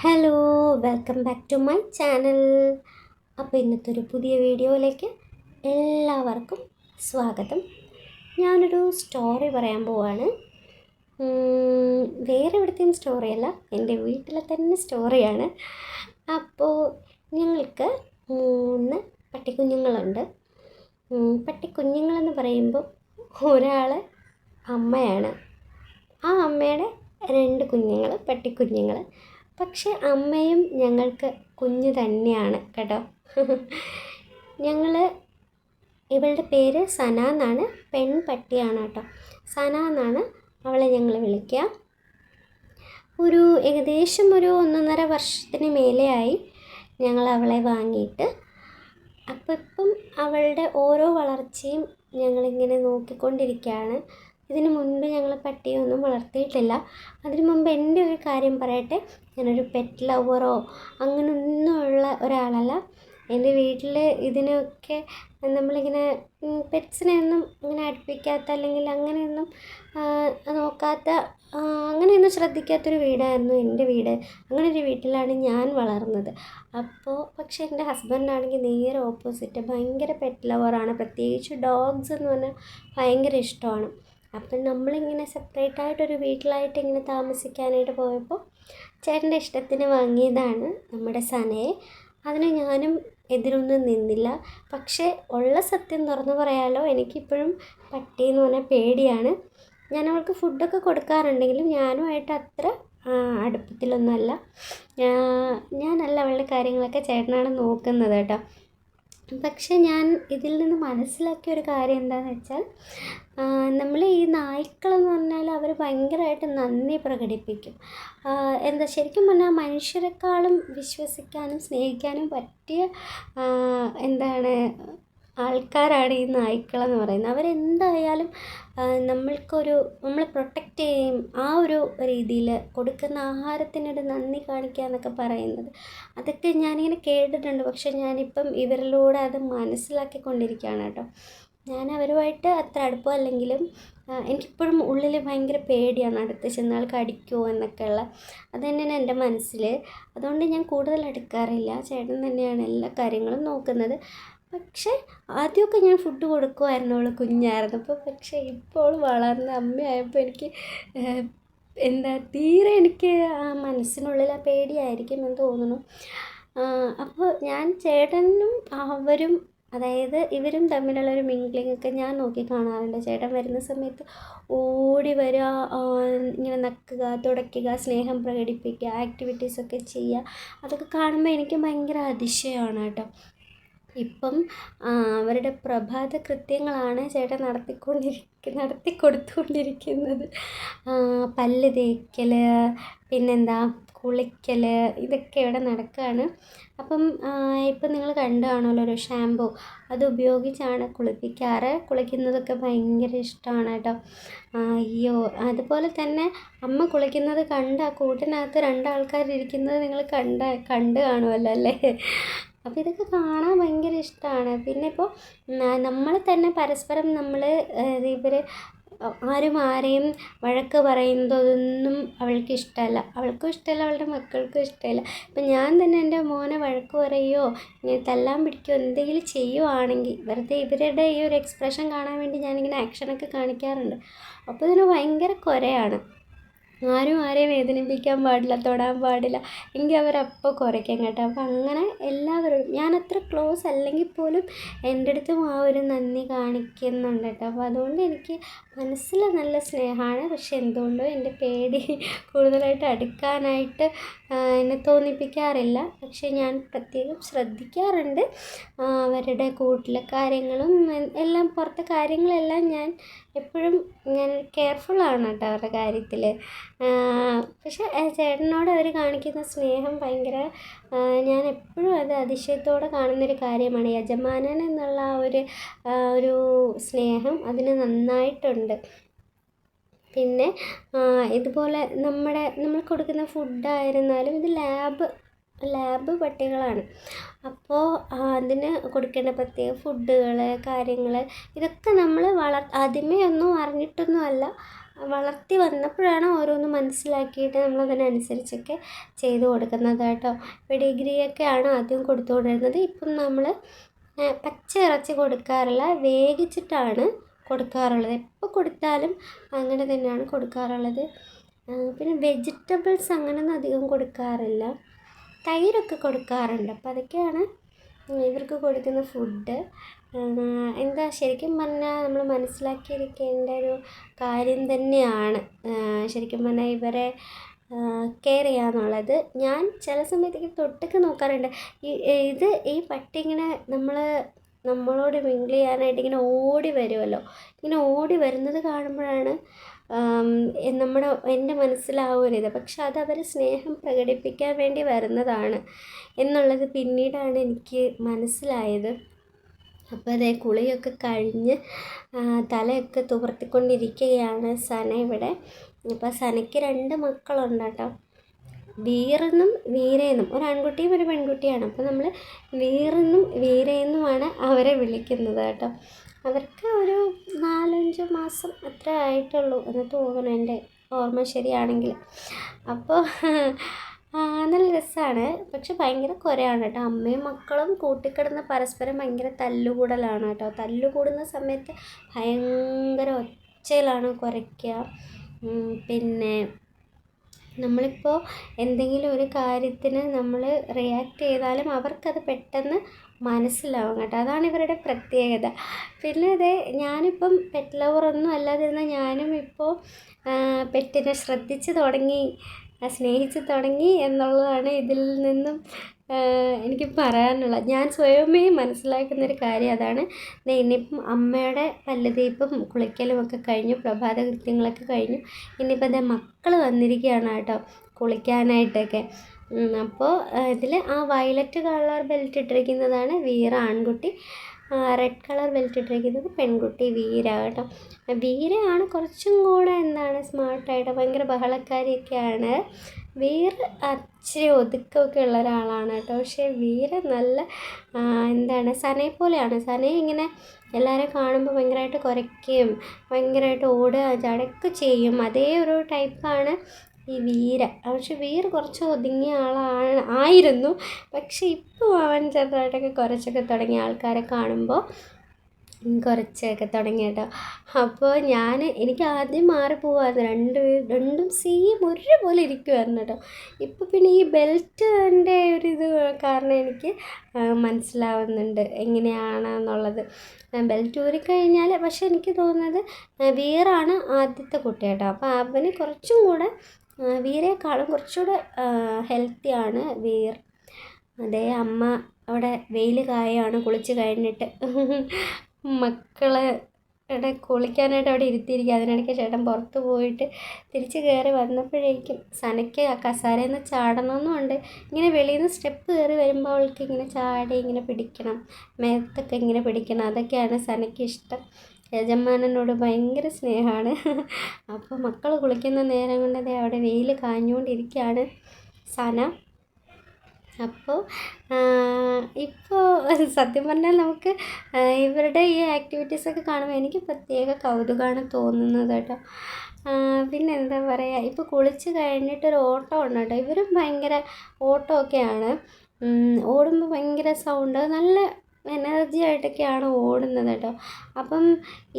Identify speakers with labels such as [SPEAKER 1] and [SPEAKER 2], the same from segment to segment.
[SPEAKER 1] Hello welcome back to my channel. അപ്പോൾ ഇന്നത്തെ ഒരു പുതിയ വീഡിയോയിലേക്ക് എല്ലാവർക്കും സ്വാഗതം. ഞാനൊരു സ്റ്റോറി പറയാൻ പോവാണ്. വേറെ എവിടത്തെയും സ്റ്റോറിയല്ല എന്റെ വീട്ടിലെ തന്നെ സ്റ്റോറിയാണ് അപ്പോൾ ഞങ്ങൾക്ക് മൂന്ന് പട്ടിക്കുഞ്ഞുങ്ങളുണ്ട്. പട്ടിക്കുഞ്ഞുങ്ങളെന്ന് പറയുമ്പോൾ ഒരാൾ അമ്മയാണ്. ആ അമ്മയുടെ രണ്ട് കുഞ്ഞുങ്ങൾ പട്ടിക്കുഞ്ഞുങ്ങൾ പക്ഷെ അമ്മയും ഞങ്ങൾക്ക് കുഞ്ഞ് തന്നെയാണ് കേട്ടോ. ഞങ്ങൾ ഇവളുടെ പേര് സന എന്നാണ് പെൺപട്ടിയാണ് കേട്ടോ. സന എന്നാണ് അവളെ ഞങ്ങൾ വിളിക്കുക. ഒരു ഏകദേശം ഒരു ഒന്നൊന്നര വർഷത്തിന് മേലെയായി ഞങ്ങൾ അവളെ വാങ്ങിയിട്ട്. അപ്പം ഇപ്പം അവളുടെ ഓരോ വളർച്ചയും ഞങ്ങളിങ്ങനെ നോക്കിക്കൊണ്ടിരിക്കുകയാണ്. ഇതിനു മുൻപ് ഞങ്ങൾ പട്ടിയൊന്നും വളർത്തിയിട്ടില്ല. അതിനു മുമ്പ് എന്റെ ഒരു കാര്യം പറയട്ടെ? ഞാനൊരു പെറ്റ് ലവറോ അങ്ങനെയൊന്നുമുള്ള ഒരാളല്ല. എന്റെ വീട്ടിൽ ഇതിനൊക്കെ നമ്മളിങ്ങനെ പെറ്റ്സിനെ ഒന്നും ഇങ്ങനെ അടുപ്പിക്കാത്ത അല്ലെങ്കിൽ അങ്ങനെയൊന്നും നോക്കാത്ത അങ്ങനെയൊന്നും ശ്രദ്ധിക്കാത്തൊരു വീടായിരുന്നു എന്റെ വീട്. അങ്ങനെ ഒരു വീട്ടിലാണ് ഞാൻ വളർന്നത്. അപ്പോൾ പക്ഷേ എന്റെ ഹസ്ബൻഡാണെങ്കിൽ നേരെ ഓപ്പോസിറ്റ് ഭയങ്കര പെറ്റ് ലവറാണ് പ്രത്യേകിച്ച് ഡോഗ്സ് എന്ന് പറഞ്ഞാൽ ഭയങ്കര ഇഷ്ടമാണ്. അപ്പം നമ്മളിങ്ങനെ സെപ്പറേറ്റ് ആയിട്ടൊരു വീട്ടിലായിട്ട് ഇങ്ങനെ താമസിക്കാനായിട്ട് പോയപ്പോൾ ചേട്ടന്റെ ഇഷ്ടത്തിന് വാങ്ങിയതാണ് നമ്മുടെ സനയെ. അതിന് ഞാനും എതിരൊന്നും നിന്നില്ല. പക്ഷേ ഉള്ള സത്യം തുറന്നു പറയാലോ എനിക്കിപ്പോഴും പട്ടി എന്ന് പറഞ്ഞാൽ പേടിയാണ്. ഞാൻ അവൾക്ക് ഫുഡൊക്കെ കൊടുക്കാറുണ്ടെങ്കിലും ഞാനുമായിട്ട് അത്ര അടുപ്പത്തിലൊന്നുമല്ല. ഞാനല്ല അവളുടെ കാര്യങ്ങളൊക്കെ ചേട്ടനാണ് നോക്കുന്നത് കേട്ടോ. പക്ഷെ ഞാൻ ഇതിൽ നിന്ന് മനസ്സിലാക്കിയ ഒരു കാര്യം എന്താണെന്ന് വെച്ചാൽ നമ്മൾ ഈ നായ്ക്കളെന്ന് പറഞ്ഞാൽ അവർ ഭയങ്കരമായിട്ട് നന്ദി പ്രകടിപ്പിക്കും. എന്താ ശരിക്കും പറഞ്ഞാൽ മനുഷ്യരെക്കാളും വിശ്വസിക്കാനും സ്നേഹിക്കാനും പറ്റിയ എന്താണ് ആൾക്കാരാണ് ഈ നായ്ക്കളെന്ന് പറയുന്നത്. അവരെന്തായാലും നമ്മൾക്കൊരു നമ്മളെ പ്രൊട്ടക്റ്റ് ചെയ്യും ആ ഒരു രീതിയിൽ കൊടുക്കുന്ന ആഹാരത്തിനൊരു നന്ദി കാണിക്കുക എന്നൊക്കെ പറയുന്നത്. അതൊക്കെ ഞാനിങ്ങനെ കേട്ടിട്ടുണ്ട്. പക്ഷെ ഞാനിപ്പം ഇവരിലൂടെ അത് മനസ്സിലാക്കിക്കൊണ്ടിരിക്കുകയാണ് കേട്ടോ. ഞാൻ അവരുമായിട്ട് അത്ര അടുപ്പമല്ലെങ്കിലും എനിക്കിപ്പോഴും ഉള്ളിൽ ഭയങ്കര പേടിയാണ് അടുത്ത് ചെന്നാൽ കടിക്കുമോ എന്നൊക്കെയുള്ള. അത് തന്നെയാണ് എന്റെ മനസ്സിൽ അതുകൊണ്ട് ഞാൻ കൂടുതൽ അടുക്കാറില്ല ചേട്ടൻ തന്നെയാണ് എല്ലാ കാര്യങ്ങളും നോക്കുന്നത്. പക്ഷേ ആദ്യമൊക്കെ ഞാൻ ഫുഡ് കൊടുക്കുമായിരുന്നു അവൾ കുഞ്ഞായിരുന്നപ്പോൾ പക്ഷേ ഇപ്പോൾ വളർന്ന അമ്മയായപ്പോൾ എനിക്ക് എന്താ തീരെ എനിക്ക് ആ മനസ്സിനുള്ളിൽ ആ പേടിയായിരിക്കും എന്ന് തോന്നുന്നു. അപ്പോൾ ഞാൻ ചേട്ടനും അവരും അതായത് ഇവരും തമ്മിലുള്ള ഒരു മിംഗ്ലിംഗ് ഒക്കെ ഞാൻ നോക്കി കാണാറുണ്ട്. ചേട്ടൻ വരുന്ന സമയത്ത് ഓടി വരിക ഇങ്ങനെ നക്കുക തുടയ്ക്കുക സ്നേഹം പ്രകടിപ്പിക്കുക ആക്ടിവിറ്റീസൊക്കെ ചെയ്യുക അതൊക്കെ കാണുമ്പോൾ എനിക്ക് ഭയങ്കര അതിശയമാണ് കേട്ടോ. ഇപ്പം അവരുടെ പ്രഭാത കൃത്യങ്ങളാണ് ചേട്ടൻ നടത്തിക്കൊണ്ടിരിക്ക നടത്തി കൊടുത്തുകൊണ്ടിരിക്കുന്നത് ആ, പല്ല് തേക്കൽ പിന്നെന്താ കുളിക്കൽ ഇതൊക്കെ ഇവിടെ നടക്കുകയാണ് അപ്പം ഇപ്പം നിങ്ങൾ കണ്ടു കാണുമല്ലോ ഒരു ഷാമ്പൂ അത് ഉപയോഗിച്ചാണ് കുളിപ്പിക്കാറ്. കുളിക്കുന്നതൊക്കെ ഭയങ്കര ഇഷ്ടമാണ് കേട്ടോ. അയ്യോ അതുപോലെ തന്നെ അമ്മ കുളിക്കുന്നത് കണ്ട ആ കൂട്ടിനകത്ത് രണ്ടാൾക്കാരിരിക്കുന്നത് നിങ്ങൾ കണ്ട കണ്ട് കാണുമല്ലോ അല്ലേ? അപ്പോൾ ഇതൊക്കെ കാണാൻ ഭയങ്കര ഇഷ്ടമാണ്. പിന്നെ ഇപ്പോൾ നമ്മൾ തന്നെ പരസ്പരം നമ്മൾ ഇവർ ആരും ആരെയും വഴക്ക് പറയുന്നതൊന്നും അവൾക്ക് ഇഷ്ടമല്ല. അവൾക്കും ഇഷ്ടമല്ല അവളുടെ മക്കൾക്കും ഇഷ്ടമല്ല. ഇപ്പം ഞാൻ തന്നെ എന്റെ മോനെ വഴക്ക് പറയുകയോ തല്ലാൻ പിടിക്കുകയോ എന്തെങ്കിലും ചെയ്യുവാണെങ്കിൽ വെറുതെ ഇവരുടെ ഈ ഒരു എക്സ്പ്രഷൻ കാണാൻ വേണ്ടി ഞാനിങ്ങനെ ആക്ഷനൊക്കെ കാണിക്കാറുണ്ട്. അപ്പോൾ ഇതിന് ഭയങ്കര കുരയാണ്. ആരും ആരെയും വേദനിപ്പിക്കാൻ പാടില്ല തൊടാൻ പാടില്ല. എങ്കിൽ അവരപ്പോൾ കുറയ്ക്കും കേട്ടോ. അപ്പം അങ്ങനെ എല്ലാവരോടും ഞാൻ അത്ര ക്ലോസ് അല്ലെങ്കിൽ പോലും എന്റെ അടുത്തും ആ ഒരു നന്ദി കാണിക്കുന്നുണ്ട് കേട്ടോ. അപ്പോൾ അതുകൊണ്ട് എനിക്ക് മനസ്സിൽ നല്ല സ്നേഹമാണ് പക്ഷെ എന്തുകൊണ്ടോ എന്റെ പേടി കൂടുതലായിട്ട് അടുക്കാനായിട്ട് എന്നെ തോന്നിപ്പിക്കാറില്ല. പക്ഷെ ഞാൻ പ്രത്യേകം ശ്രദ്ധിക്കാറുണ്ട്. അവരുടെ കൂട്ടിലെ കാര്യങ്ങളും എല്ലാം പുറത്തെ കാര്യങ്ങളെല്ലാം ഞാൻ എപ്പോഴും ഞാൻ കെയർഫുള്ളാണ് കേട്ടോ അവരുടെ കാര്യത്തിൽ പക്ഷെ ചേട്ടനോട് അവർ കാണിക്കുന്ന സ്നേഹം ഭയങ്കര ഞാൻ എപ്പോഴും അത് അതിശയത്തോടെ കാണുന്നൊരു കാര്യമാണ്. യജമാനൻ എന്നുള്ള ആ ഒരു ഒരു സ്നേഹം അതിന് നന്നായിട്ടുണ്ട്. പിന്നെ ഇതുപോലെ നമ്മുടെ നമ്മൾ കൊടുക്കുന്ന ഫുഡായിരുന്നാലും ഇത് ലാബ് ലാബ് പട്ടികളാണ്. അപ്പോൾ അതിന് കൊടുക്കേണ്ട പ്രത്യേക ഫുഡുകൾ കാര്യങ്ങൾ ഇതൊക്കെ നമ്മൾ വളർ ആദ്യമേ ഒന്നും അറിഞ്ഞിട്ടൊന്നും അല്ല. വളർത്തി വന്നപ്പോഴാണ് ഓരോന്ന് മനസ്സിലാക്കിയിട്ട് നമ്മൾ അതിനനുസരിച്ചൊക്കെ ചെയ്ത് കൊടുക്കുന്നത് കേട്ടോ. ഇപ്പോൾ ഡിഗ്രിയൊക്കെയാണ് ആദ്യം കൊടുത്തുകൊണ്ടിരുന്നത്. ഇപ്പം നമ്മൾ പച്ച ഇറച്ചി കൊടുക്കാറില്ല വേവിച്ചിട്ടാണ് കൊടുക്കാറുള്ളത്. എപ്പോൾ കൊടുത്താലും അങ്ങനെ തന്നെയാണ് കൊടുക്കാറുള്ളത്. പിന്നെ വെജിറ്റബിൾസ് അങ്ങനെയൊന്നും അധികം കൊടുക്കാറില്ല. തൈരൊക്കെ കൊടുക്കാറുണ്ട്. അപ്പോൾ അതൊക്കെയാണ് ഇവർക്ക് കൊടുക്കുന്ന ഫുഡ് എന്താ ശരിക്കും പറഞ്ഞാൽ നമ്മൾ മനസ്സിലാക്കിയിരിക്കേണ്ട ഒരു കാര്യം തന്നെയാണ്. ശരിക്കും പറഞ്ഞാൽ ഇവരെ കെയർ ചെയ്യുക എന്നുള്ളത് ഞാൻ ചില സമയത്തേക്ക് തൊട്ടൊക്കെ നോക്കാറുണ്ട്. ഇത് ഈ പട്ടി ഇങ്ങനെ നമ്മൾ നമ്മളോട് മിങ്കിൾ ചെയ്യാനായിട്ട് ഇങ്ങനെ ഓടി വരുമല്ലോ ഇങ്ങനെ ഓടി വരുന്നത് കാണുമ്പോഴാണ് നമ്മുടെ എന്റെ മനസ്സിൽ ആ പക്ഷെ അത് അവർ സ്നേഹം പ്രകടിപ്പിക്കാൻ വേണ്ടി വരുന്നതാണ് എന്നുള്ളത് പിന്നീടാണ് എനിക്ക് മനസ്സിലായത്. അപ്പോൾ അതേ കുളിയൊക്കെ കഴിഞ്ഞ് തലയൊക്കെ തുവർത്തിക്കൊണ്ടിരിക്കുകയാണ് സന ഇവിടെ. അപ്പോൾ സനയ്ക്ക് രണ്ട് മക്കളുണ്ട് കേട്ടോ. വീറെന്നും വീരയെന്നും ഒരു ആൺകുട്ടിയും ഒരു പെൺകുട്ടിയാണ്. അപ്പോൾ നമ്മൾ വീറെന്നും വീരയെന്നുമാണ് അവരെ വിളിക്കുന്നത് കേട്ടോ. അവർക്ക് ഒരു നാലഞ്ച് മാസം അത്ര ആയിട്ടുള്ളൂ എന്ന് തോന്നുന്നു എന്റെ ഓർമ്മ ശരിയാണെങ്കിൽ. അപ്പോൾ നല്ല രസമാണ്. പക്ഷെ ഭയങ്കര കുരയാണ് കേട്ടോ. അമ്മയും മക്കളും കൂട്ടിക്കിടന്ന് പരസ്പരം ഭയങ്കര തല്ലുകൂടലാണ് കേട്ടോ. തല്ലുകൂടുന്ന സമയത്ത് ഭയങ്കര ഒച്ചയിലാണ് കുരയ്ക്കുക. പിന്നെ നമ്മളിപ്പോൾ എന്തെങ്കിലും ഒരു കാര്യത്തിന് നമ്മൾ റിയാക്ട് ചെയ്താലും അവർക്കത് പെട്ടെന്ന് മനസ്സിലാവും കേട്ടോ. അതാണ് ഇവരുടെ പ്രത്യേകത. പിന്നെ അതെ ഞാനിപ്പം പെറ്റ് ലവറൊന്നും അല്ലാതിരുന്ന ഞാനും ഇപ്പോൾ പെറ്റിനെ ശ്രദ്ധിച്ച് തുടങ്ങി സ്നേഹിച്ച് തുടങ്ങി എന്നുള്ളതാണ് ഇതിൽ നിന്നും എനിക്ക് പറയാനുള്ളത്. ഞാൻ സ്വയമേ മനസ്സിലാക്കുന്നൊരു കാര്യം അതാണ്. ഇനിയിപ്പം അമ്മയുടെ പല്ലുതീപ്പും കുളിക്കലും ഒക്കെ കഴിഞ്ഞു പ്രഭാത കൃത്യങ്ങളൊക്കെ കഴിഞ്ഞു. ഇനിയിപ്പോൾ എന്റെ മക്കൾ വന്നിരിക്കുകയാണ് കേട്ടോ കുളിക്കാനായിട്ടൊക്കെ. അപ്പോൾ ഇതിൽ ആ വയലറ്റ് കളർ ബെൽറ്റ് ഇട്ടിരിക്കുന്നതാണ് വീറ ആൺകുട്ടി. റെഡ് കളർ ബെൽറ്റ് ഇട്ടിരിക്കുന്നത് പെൺകുട്ടി വീര കേട്ടോ. വീരയാണ് കുറച്ചും കൂടെ എന്താണ് സ്മാർട്ടായിട്ട് ഭയങ്കര ബഹളക്കാരിയൊക്കെയാണ്. വീർ ഇച്ചിരി ഒതുക്കമൊക്കെ ഉള്ള ഒരാളാണ് കേട്ടോ. പക്ഷേ വീര നല്ല എന്താണ് സനയെ പോലെയാണ്. സനയെ ഇങ്ങനെ എല്ലാവരെയും കാണുമ്പോൾ ഭയങ്കരമായിട്ട് കുരയ്ക്കുകയും ഭയങ്കരമായിട്ട് ഓടുക ചടക്ക് ചെയ്യും. അതേ ഒരു ടൈപ്പാണ് ഈ വീര പക്ഷെ വീര കുറച്ച് ഒതുങ്ങിയ ആളാണ് ആയിരുന്നു. പക്ഷെ ഇപ്പോൾ അവൻ ചെറുതായിട്ടൊക്കെ കുറച്ചൊക്കെ തുടങ്ങിയ ആൾക്കാരെ കാണുമ്പോൾ കുറച്ചൊക്കെ തുടങ്ങി കേട്ടോ. അപ്പോൾ ഞാൻ എനിക്ക് ആദ്യം മാറിപ്പോവായിരുന്നു. രണ്ട് രണ്ടും സെയിം ഒരുപോലെ ഇരിക്കുമായിരുന്നു കേട്ടോ. ഇപ്പോൾ പിന്നെ ഈ ബെൽറ്റിന്റെ ഒരു ഇത് കാരണം എനിക്ക് മനസ്സിലാവുന്നുണ്ട് എങ്ങനെയാണ് എന്നുള്ളത് ബെൽറ്റ് ഊരിക്കഴിഞ്ഞാൽ പക്ഷെ എനിക്ക് തോന്നുന്നത് വീറാണ് ആദ്യത്തെ കുട്ടി കേട്ടോ. അപ്പോൾ അവന് കുറച്ചും കൂടെ വീരേക്കാളും കുറച്ചുകൂടെ ഹെൽത്തിയാണ് വീർ. അതേ അമ്മ അവിടെ വെയിൽ കായാണ് കുളിച്ച് കഴിഞ്ഞിട്ട്. മക്കളെ ഇവിടെ കുളിക്കാനായിട്ട് അവിടെ ഇരുത്തിയിരിക്കുക. അതിനിടയ്ക്ക് ചേട്ടൻ പുറത്ത് പോയിട്ട് തിരിച്ച് കയറി വന്നപ്പോഴേക്കും സനയ്ക്ക് ആ കസാരയിൽ നിന്ന് ചാടണമെന്നുണ്ട് ഇങ്ങനെ വെളിയിൽ നിന്ന് സ്റ്റെപ്പ് കയറി വരുമ്പോൾ അവൾക്ക് ഇങ്ങനെ ചാടി ഇങ്ങനെ പിടിക്കണം. മേത്തൊക്കെ ഇങ്ങനെ പിടിക്കണം. അതൊക്കെയാണ് സനയ്ക്ക് ഇഷ്ടം. യജമാനനോട് ഭയങ്കര സ്നേഹമാണ്. അപ്പോൾ മക്കൾ കുളിക്കുന്ന നേരം കൊണ്ട് ദേ അവിടെ വെയിൽ കാഞ്ഞുകൊണ്ടിരിക്കുകയാണ് സന. അപ്പോൾ ഇപ്പോൾ സത്യം പറഞ്ഞാൽ നമുക്ക് ഇവരുടെ ഈ ആക്ടിവിറ്റീസൊക്കെ കാണുമ്പോൾ എനിക്ക് പ്രത്യേക കൗതുകമാണ് തോന്നുന്നത് കേട്ടോ. പിന്നെ എന്താ പറയുക ഇപ്പോൾ കുളിച്ച് കഴിഞ്ഞിട്ടൊരു ഓട്ടം ഉണ്ട് കേട്ടോ. ഇവരും ഭയങ്കര ഓട്ടമൊക്കെയാണ്. ഓടുമ്പോൾ ഭയങ്കര സൗണ്ട് നല്ല എനർജി ആയിട്ടൊക്കെയാണ് ഓടുന്നത് കേട്ടോ. അപ്പം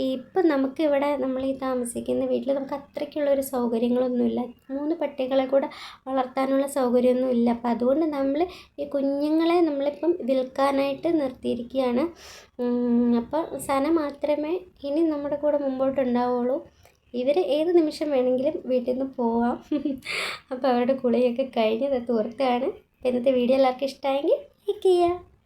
[SPEAKER 1] ഇപ്പം നമുക്കിവിടെ നമ്മൾ ഈ താമസിക്കുന്ന വീട്ടിൽ നമുക്ക് അത്രയ്ക്കുള്ളൊരു സൗകര്യങ്ങളൊന്നുമില്ല. മൂന്ന് പട്ടികളെ കൂടെ വളർത്താനുള്ള സൗകര്യമൊന്നും ഇല്ല അപ്പം അതുകൊണ്ട് നമ്മൾ ഈ കുഞ്ഞുങ്ങളെ നമ്മളിപ്പം വിൽക്കാനായിട്ട് നിർത്തിയിരിക്കുകയാണ്. അപ്പോൾ സന മാത്രമേ ഇനി നമ്മുടെ കൂടെ മുമ്പോട്ടുണ്ടാവുള്ളൂ. ഇവർ ഏത് നിമിഷം വേണമെങ്കിലും വീട്ടിൽ നിന്ന് പോവാം. അപ്പോൾ അവരുടെ കുളിയൊക്കെ കഴിഞ്ഞത് തീർത്താണ്. ഇന്നത്തെ വീഡിയോ എല്ലാവർക്കും ഇഷ്ടമായെങ്കിൽ ലൈക്ക് ചെയ്യുക.